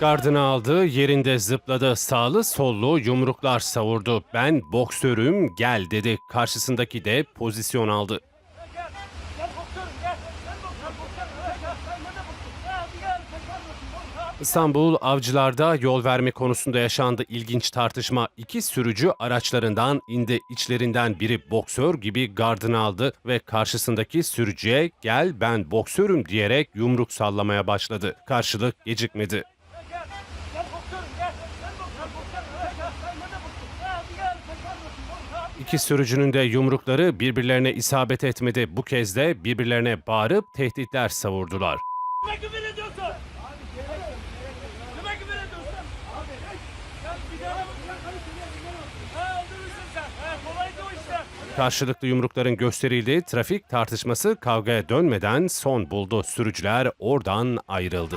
Gardını aldı, yerinde zıpladı, sağlı sollu yumruklar savurdu. Ben boksörüm gel dedi. Karşısındaki de pozisyon aldı. İstanbul Avcılar'da yol verme konusunda yaşandı ilginç tartışma. İki sürücü araçlarından indi. İçlerinden biri boksör gibi gardını aldı ve karşısındaki sürücüye gel ben boksörüm diyerek yumruk sallamaya başladı. Karşılık gecikmedi. Gel. Gel boksörüm gel. Sen boksör boksör. Gel sen ne de boksör. Hadi gel. Tekrar boksör. Hadi. İki sürücünün de yumrukları birbirlerine isabet etmedi. Bu kez de birbirlerine bağırıp tehditler savurdular. Karşılıklı yumrukların gösterildiği trafik tartışması kavgaya dönmeden son buldu. Sürücüler oradan ayrıldı.